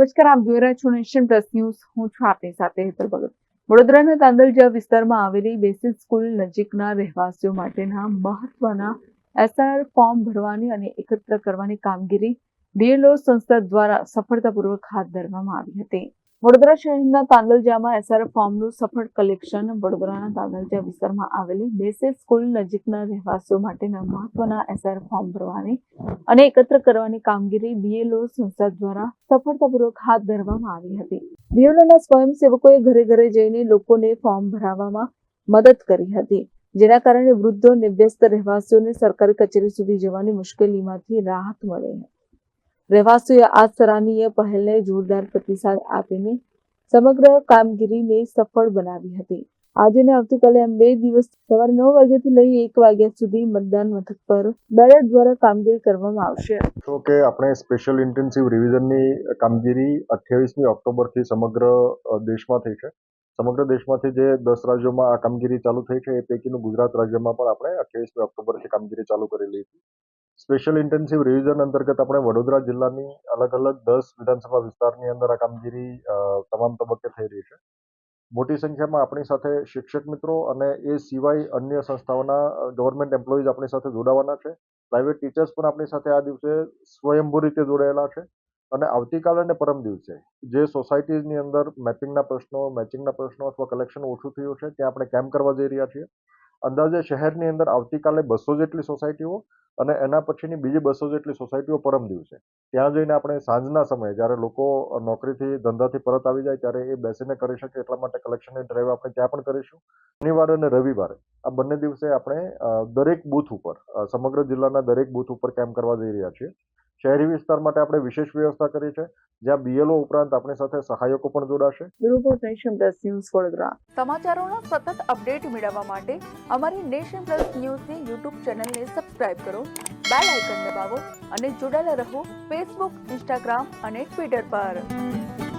નમસ્કાર, આપ જોઈ રહ્યા છો નેશન પ્લસ ન્યૂઝ. હું છું આપની સાથે હેતલ ભગત. વડોદરાના તાંદલજા વિસ્તારમાં આવેલી બેસિક સ્કૂલ નજીકના રહેવાસીઓ માટેના મહત્વના એસઆર ફોર્મ ભરવાની અને એકત્ર કરવાની કામગીરી ડીએલઓ સંસ્થા દ્વારા સફળતાપૂર્વક હાથ ધરવામાં આવી હતી. વડોદરા શહેરના તાંદલજામાં એસઆરએફ ફોર્મનું સફળ કલેક્શન વડોદરાના તાંદલજા વિસ્તારમાં આવેલી બેસે સ્કૂલ નજીકના રહેવાસીઓ માટેના મહત્વના એસઆરએફ ફોર્મ ભરવાની અને એકત્ર કરવાની કામગીરી બીએલઓ સંસ્થા દ્વારા સફળતાપૂર્વક હાથ ધરવામાં આવી હતી. બીએલઓના સ્વયંસેવકોએ ઘરે ઘરે જઈને લોકોને ફોર્મ ભરાવવામાં મદદ કરી હતી. જેના કારણે વૃદ્ધો અને વ્યસ્ત રહેવાસીઓને સરકારી કચેરી સુધી જવાની મુશ્કેલીમાંથી રાહત મળે રહેવાસીઓએ આ સરાહનીય પહેલને જોરદાર પ્રતિસાદ આપીને સમગ્ર કામગીરીને સફળ બનાવી હતી. આજે ને આવતીકાલે એમ બે દિવસ સવારે નવ વાગ્યાથી લઈ એક વાગ્યા સુધી મતદાન મથક પર બેલેટ દ્વારા કામગીરી કરવામાં આવશે. તો કે આપણે સ્પેશિયલ ઇન્ટેન્સિવ રિવિઝનની કામગીરી અઠ્યાવીસમી ઓક્ટોબરથી સમગ્ર દેશમાં થઈ છે. સમગ્ર દેશમાંથી જે દસ રાજ્યોમાં આ કામગીરી ચાલુ થઈ છે એ પૈકીનું ગુજરાત રાજ્યમાં પણ આપણે અઠ્યાવીસમી ઓક્ટોબરથી કામગીરી ચાલુ કરેલી હતી. સ્પેશિયલ ઇન્ટેન્સિવ રિવિઝન અંતર્ગત આપણે વડોદરા જિલ્લાની અલગ અલગ દસ વિધાનસભા વિસ્તારની અંદર આ કામગીરી તમામ તબક્કે થઈ રહી છે. મોટી સંખ્યામાં આપણી સાથે શિક્ષક મિત્રો અને એ સિવાય અન્ય સંસ્થાઓના ગવર્મેન્ટ એમ્પ્લોઈઝ આપણી સાથે જોડાવાના છે. પ્રાઇવેટ ટીચર્સ પણ આપણી સાથે આ દિવસે સ્વયંભૂ રીતે જોડાયેલા છે અને આવતીકાલે અને પરમ દિવસે જે સોસાયટીઝની અંદર મેપિંગના પ્રશ્નો મેચિંગના પ્રશ્નો અથવા કલેક્શન ઓછું થયું છે, ત્યાં આપણે કેમ્પ કરવા જઈ રહ્યા છીએ. અંદાજે શહેરની અંદર આવતીકાલે બસો જેટલી સોસાયટીઓ અને એના પછીની બીજી બસો જેટલી સોસાયટીઓ પરમ દિવસે. ત્યાં જઈને આપણે સાંજના સમયે જ્યારે લોકો નોકરીથી, ધંધાથી પરત આવી જાય, ત્યારે એ બેસીને કરી શકે એટલા માટે કલેક્શનની ડ્રાઈવ આપણે ત્યાં પણ કરીશું. શનિવારે અને રવિવારે આ બંને દિવસે આપણે દરેક બૂથ ઉપર સમગ્ર જિલ્લાના દરેક બૂથ ઉપર કેમ્પ કરવા જઈ રહ્યા છીએ. શહેરી વિસ્તાર માટે આપણે વિશેષ વ્યવસ્થા કરી છે જ્યાં બીએલઓ ઉપરાંત આપણી સાથે સહાયકો પણ જોડાશે. Report nation plus news Vadodara. સમાચારોના સતત અપડેટ મેળવવા માટે અમારી નેશન પ્લસ ન્યૂઝની યુટ્યુબ ચેનલને સબસ્ક્રાઇબ કરો બેલ આઇકન દબાવો અને જોડાયેલા રહો ફેસબુક ઇન્સ્ટાગ્રામ અને ટ્વિટર પર.